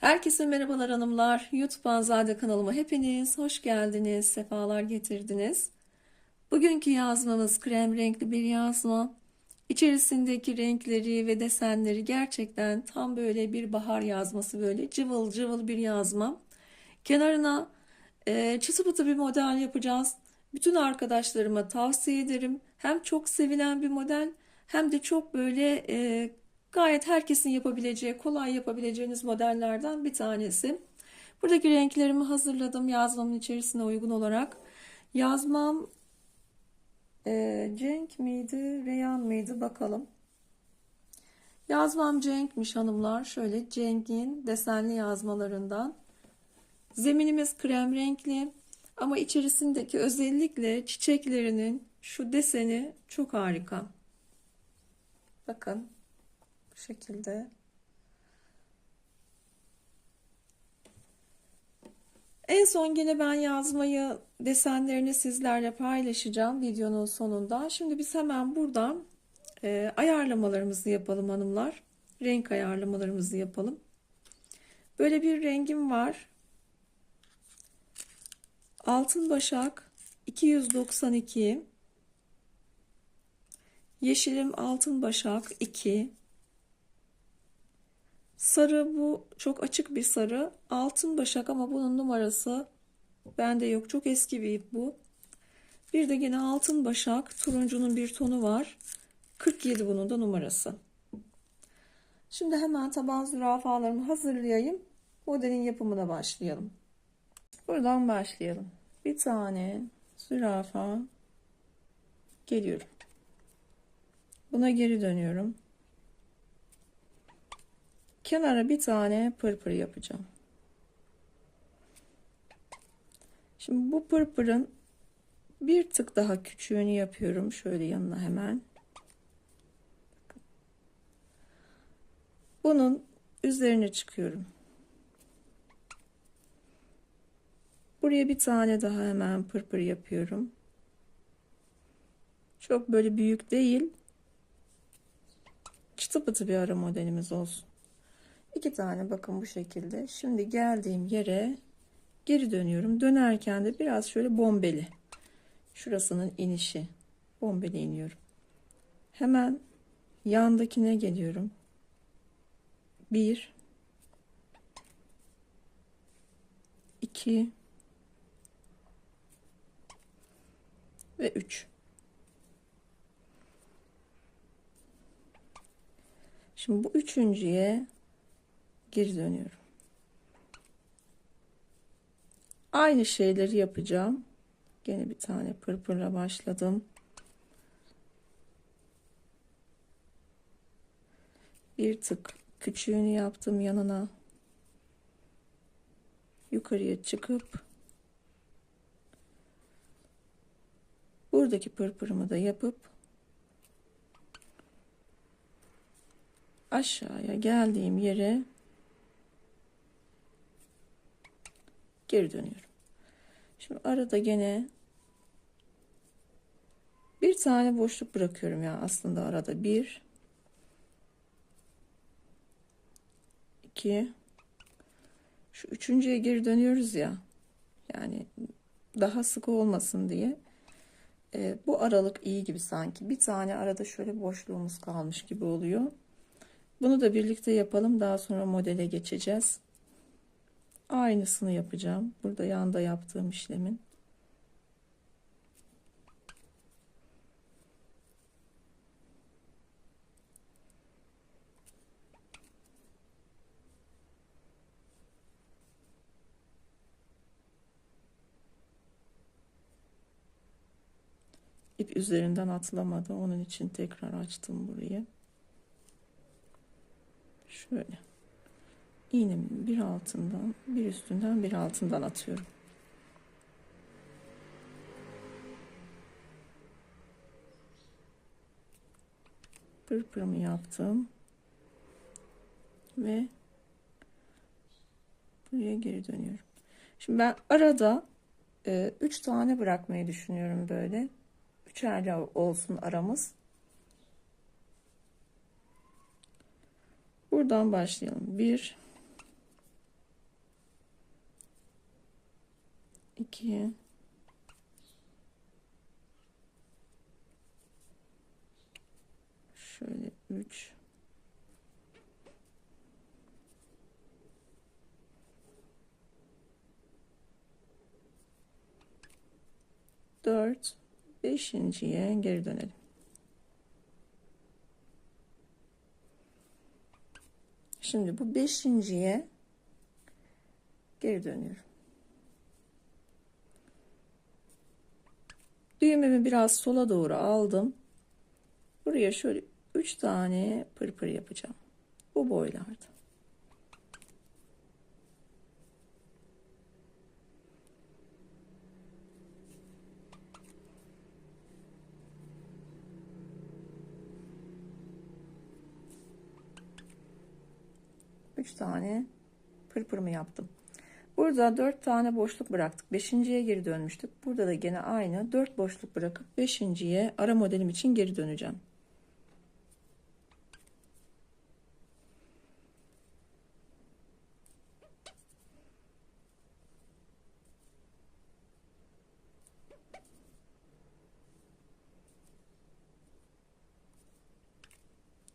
Herkese merhabalar hanımlar. YouTube Anzade kanalıma hepiniz hoş geldiniz, sefalar getirdiniz. Bugünkü yazmamız krem renkli bir yazma. İçerisindeki renkleri ve desenleri gerçekten tam böyle bir bahar yazması böyle cıvıl cıvıl bir yazma. Kenarına e, çıtı pıtı bir model yapacağız. Bütün arkadaşlarıma tavsiye ederim. Hem çok sevilen bir model hem de çok böyle e, gayet herkesin yapabileceği, kolay yapabileceğiniz modellerden bir tanesi. Buradaki renklerimi hazırladım yazmamın içerisine uygun olarak. Yazmam e, Cenk miydi, Reyhan mıydı bakalım. Yazmam Cenk'miş hanımlar. Şöyle Cenk'in desenli yazmalarından. Zeminimiz krem renkli ama içerisindeki özellikle çiçeklerinin şu deseni çok harika. Bakın şekilde. En son yine ben yazmayı desenlerini sizlerle paylaşacağım videonun sonunda. Şimdi biz hemen buradan e, ayarlamalarımızı yapalım hanımlar. Renk ayarlamalarımızı yapalım. Böyle bir rengim var. Altın başak 292 Yeşilim altın başak 2 Sarı bu çok açık bir sarı. Altın başak ama bunun numarası bende yok. Çok eski bir ip bu. Bir de yine altın başak turuncunun bir tonu var. 47 bunun da numarası. Şimdi hemen taban zürafalarımı hazırlayayım. Modelin yapımına başlayalım. Buradan başlayalım. Bir tane zürafa geliyorum. Buna geri dönüyorum. Kenara bir tane pırpır yapacağım. Şimdi bu pırpırın bir tık daha küçüğünü yapıyorum. Şöyle yanına hemen. Bunun üzerine çıkıyorum. Buraya bir tane daha hemen pırpır yapıyorum. Çok böyle büyük değil. Çıtı pıtı bir ara modelimiz olsun. İki tane bakın bu şekilde. Şimdi geldiğim yere geri dönüyorum. Dönerken de biraz şöyle bombeli. Şurasının inişi. Bombeli iniyorum. Hemen yandakine geliyorum. Bir, iki ve üç. Şimdi bu üçüncüye geri dönüyorum. Aynı şeyleri yapacağım. Gene bir tane pırpırla başladım. Bir tık küçüğünü yaptım yanına. Yukarıya çıkıp buradaki pırpırımı da yapıp aşağıya geldiğim yere geri dönüyorum. Şimdi arada gene bir tane boşluk bırakıyorum ya aslında arada. Bir iki. Şu üçüncüye geri dönüyoruz ya. Yani daha sık olmasın diye. E, bu aralık iyi gibi sanki. Bir tane arada şöyle boşluğumuz kalmış gibi oluyor. Bunu da birlikte yapalım. Daha sonra modele geçeceğiz aynısını yapacağım. Burada yanda yaptığım işlemin. İp üzerinden atlamadı. Onun için tekrar açtım burayı. Şöyle iğnemin bir altından bir üstünden bir altından atıyorum. Pırpırımı yaptım. Ve buraya geri dönüyorum. Şimdi ben arada 3 e, üç tane bırakmayı düşünüyorum böyle. Üçerli olsun aramız. Buradan başlayalım. 1 2 şöyle 3 4 beşinciye geri dönelim. Şimdi bu beşinciye geri dönüyorum. Düğümümü biraz sola doğru aldım. Buraya şöyle 3 tane pırpır yapacağım. Bu boylarda. Üç tane pırpırımı yaptım. Burada 4 tane boşluk bıraktık. 5.ye geri dönmüştük. Burada da gene aynı 4 boşluk bırakıp 5.ye ara modelim için geri döneceğim.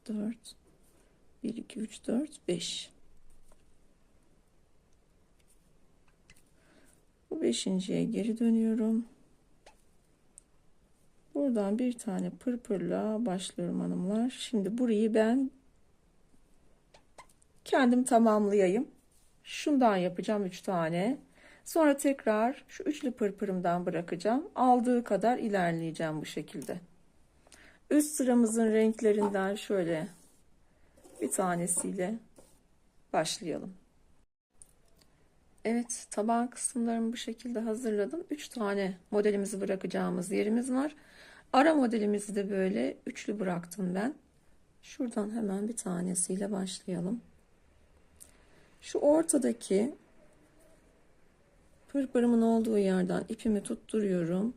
Dört, bir, iki, üç, dört, beş. Beşinciye geri dönüyorum. Buradan bir tane pırpırla başlıyorum hanımlar. Şimdi burayı ben kendim tamamlayayım. Şundan yapacağım 3 tane. Sonra tekrar şu üçlü pırpırımdan bırakacağım. Aldığı kadar ilerleyeceğim bu şekilde. Üst sıramızın renklerinden şöyle bir tanesiyle başlayalım. Evet taban kısımlarımı bu şekilde hazırladım. 3 tane modelimizi bırakacağımız yerimiz var. Ara modelimizi de böyle üçlü bıraktım ben. Şuradan hemen bir tanesiyle başlayalım. Şu ortadaki pırpırımın olduğu yerden ipimi tutturuyorum.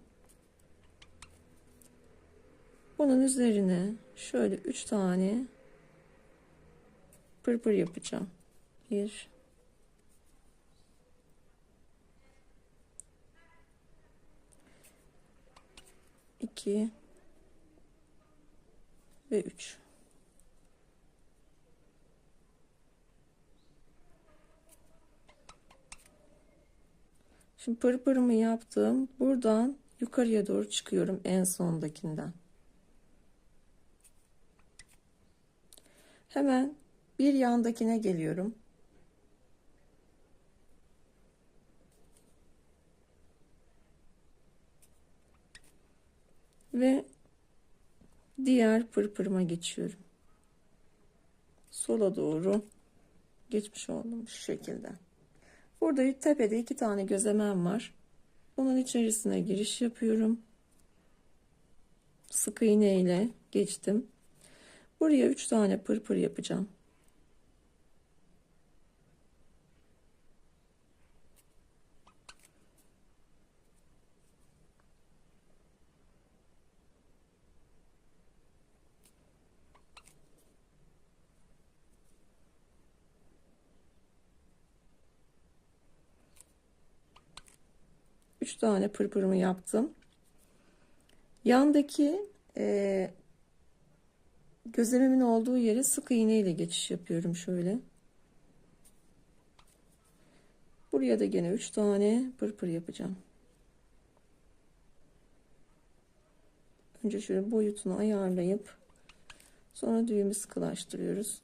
Bunun üzerine şöyle 3 tane pırpır yapacağım. 1 2 ve 3. Şimdi pırpırımı yaptım. Buradan yukarıya doğru çıkıyorum en sondakinden. Hemen bir yandakine geliyorum. Ve diğer pırpırıma geçiyorum. Sola doğru geçmiş oldum şu şekilde. Burada tepede iki tane gözlemem var. Bunun içerisine giriş yapıyorum. Sık iğne ile geçtim. Buraya 3 tane pırpır yapacağım. Üç tane pırpırımı yaptım. Yandaki e, gözlememin olduğu yere sık iğne ile geçiş yapıyorum şöyle. Buraya da gene 3 tane pırpır yapacağım. Önce şöyle boyutunu ayarlayıp sonra düğümü sıkılaştırıyoruz.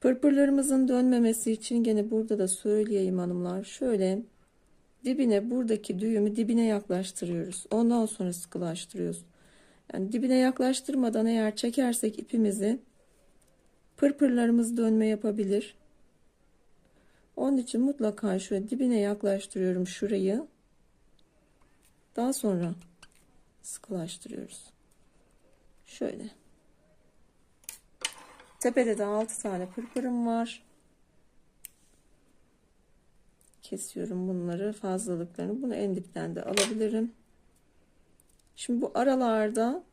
Pırpırlarımızın dönmemesi için gene burada da söyleyeyim hanımlar. Şöyle dibine buradaki düğümü dibine yaklaştırıyoruz. Ondan sonra sıkılaştırıyoruz. Yani dibine yaklaştırmadan eğer çekersek ipimizi pırpırlarımız dönme yapabilir. Onun için mutlaka şöyle dibine yaklaştırıyorum şurayı. Daha sonra sıkılaştırıyoruz. Şöyle. Tepede de 6 tane pırpırım var. Kesiyorum bunları fazlalıklarını. Bunu en dipten de alabilirim. Şimdi bu aralarda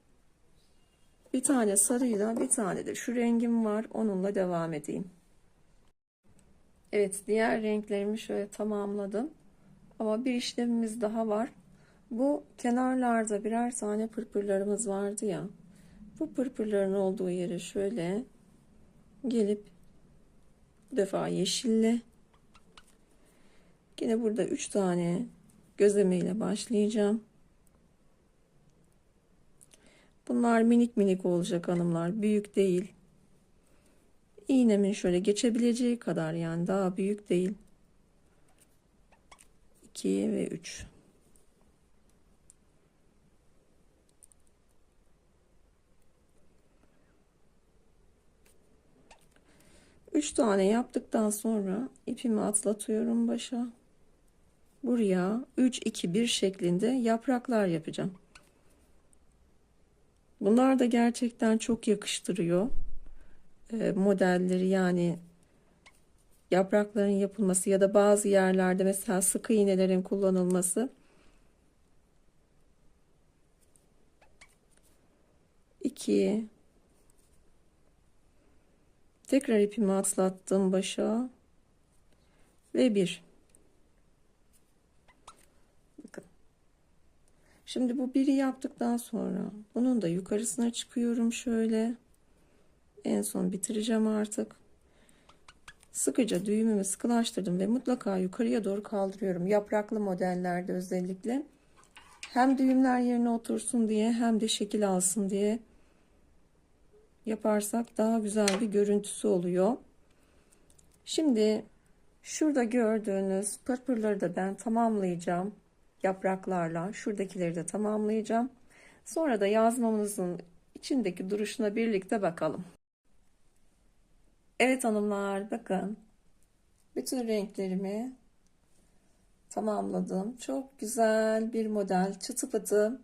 bir tane sarıyla bir tane de şu rengim var. Onunla devam edeyim. Evet diğer renklerimi şöyle tamamladım. Ama bir işlemimiz daha var. Bu kenarlarda birer tane pırpırlarımız vardı ya. Bu pırpırların olduğu yere şöyle gelip bu defa yeşille yine burada 3 tane gözleme ile başlayacağım. Bunlar minik minik olacak hanımlar. Büyük değil. İğnemin şöyle geçebileceği kadar yani daha büyük değil. 2 ve 3. Üç tane yaptıktan sonra ipimi atlatıyorum başa buraya 3 2 1 şeklinde yapraklar yapacağım. Bunlar da gerçekten çok yakıştırıyor. E, modelleri yani yaprakların yapılması ya da bazı yerlerde mesela sıkı iğnelerin kullanılması 2 tekrar ipimi atlattım başa ve 1 şimdi bu biri yaptıktan sonra bunun da yukarısına çıkıyorum şöyle en son bitireceğim artık sıkıca düğümümü sıkılaştırdım ve mutlaka yukarıya doğru kaldırıyorum. Yapraklı modellerde özellikle hem düğümler yerine otursun diye hem de şekil alsın diye yaparsak daha güzel bir görüntüsü oluyor. Şimdi şurada gördüğünüz pırpırları da ben tamamlayacağım yapraklarla. Şuradakileri de tamamlayacağım. Sonra da yazmamızın içindeki duruşuna birlikte bakalım. Evet hanımlar bakın. Bütün renklerimi tamamladım. Çok güzel bir model. Çıtı pıtı.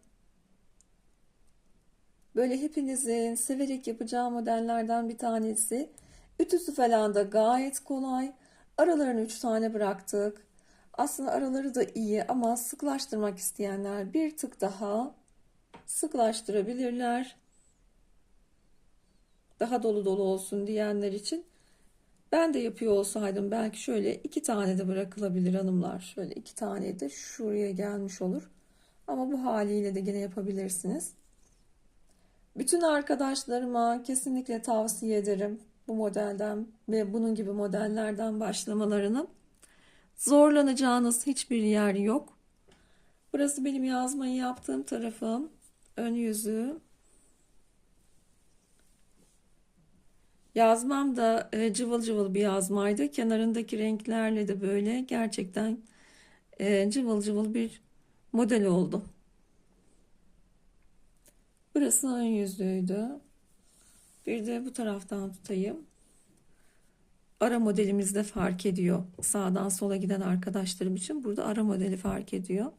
Böyle hepinizin severek yapacağı modellerden bir tanesi. Ütüsü falan da gayet kolay. Aralarını 3 tane bıraktık. Aslında araları da iyi ama sıklaştırmak isteyenler bir tık daha sıklaştırabilirler daha dolu dolu olsun diyenler için ben de yapıyor olsaydım belki şöyle iki tane de bırakılabilir hanımlar. Şöyle iki tane de şuraya gelmiş olur. Ama bu haliyle de yine yapabilirsiniz. Bütün arkadaşlarıma kesinlikle tavsiye ederim bu modelden ve bunun gibi modellerden başlamalarını. Zorlanacağınız hiçbir yer yok. Burası benim yazmayı yaptığım tarafım. Ön yüzü Yazmam da e, cıvıl cıvıl bir yazmaydı. Kenarındaki renklerle de böyle gerçekten e, cıvıl cıvıl bir model oldu. Burası ön yüzlüydü. Bir de bu taraftan tutayım. Ara modelimiz de fark ediyor. Sağdan sola giden arkadaşlarım için burada ara modeli fark ediyor.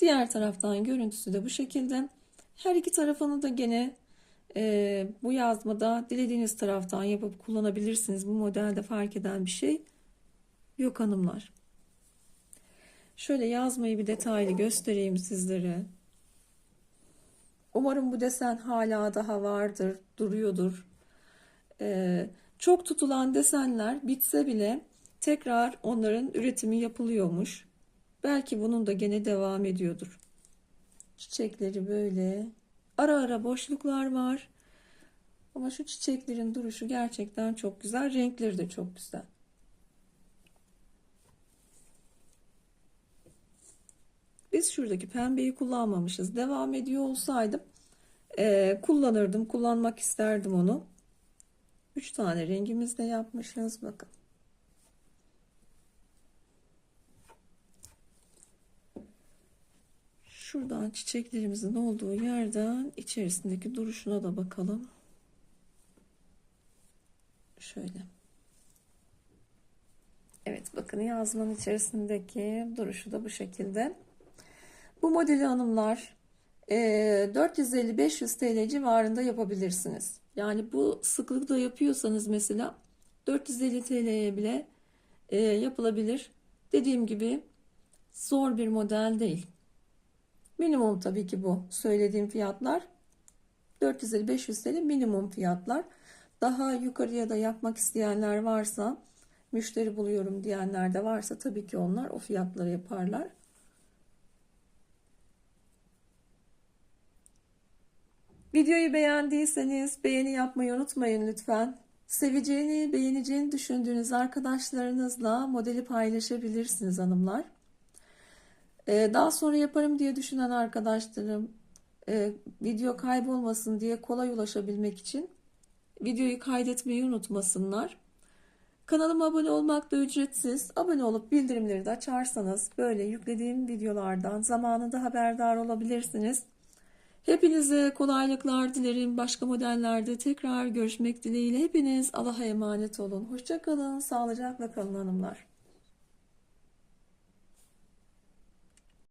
Diğer taraftan görüntüsü de bu şekilde. Her iki tarafını da gene e, bu yazmada dilediğiniz taraftan yapıp kullanabilirsiniz. Bu modelde fark eden bir şey yok hanımlar. Şöyle yazmayı bir detaylı göstereyim sizlere. Umarım bu desen hala daha vardır, duruyordur. Ee, çok tutulan desenler bitse bile tekrar onların üretimi yapılıyormuş. Belki bunun da gene devam ediyordur. Çiçekleri böyle. Ara ara boşluklar var. Ama şu çiçeklerin duruşu gerçekten çok güzel. Renkleri de çok güzel. Biz şuradaki pembeyi kullanmamışız. Devam ediyor olsaydım e, kullanırdım. Kullanmak isterdim onu. 3 tane rengimizde yapmışız. Bakın. Şuradan çiçeklerimizin olduğu yerden içerisindeki duruşuna da bakalım. Şöyle. Evet bakın yazmanın içerisindeki duruşu da bu şekilde. Bu modeli hanımlar 450-500 TL civarında yapabilirsiniz. Yani bu sıklıkta yapıyorsanız mesela 450 TL'ye bile e, yapılabilir. Dediğim gibi zor bir model değil. Minimum tabii ki bu söylediğim fiyatlar. 450-500 TL minimum fiyatlar. Daha yukarıya da yapmak isteyenler varsa müşteri buluyorum diyenler de varsa tabii ki onlar o fiyatları yaparlar. Videoyu beğendiyseniz beğeni yapmayı unutmayın lütfen. Seveceğini, beğeneceğini düşündüğünüz arkadaşlarınızla modeli paylaşabilirsiniz hanımlar. Ee, daha sonra yaparım diye düşünen arkadaşlarım e, video kaybolmasın diye kolay ulaşabilmek için videoyu kaydetmeyi unutmasınlar. Kanalıma abone olmak da ücretsiz. Abone olup bildirimleri de açarsanız böyle yüklediğim videolardan zamanında haberdar olabilirsiniz. Hepinize kolaylıklar dilerim. Başka modellerde tekrar görüşmek dileğiyle. Hepiniz Allah'a emanet olun. Hoşçakalın. Sağlıcakla kalın hanımlar.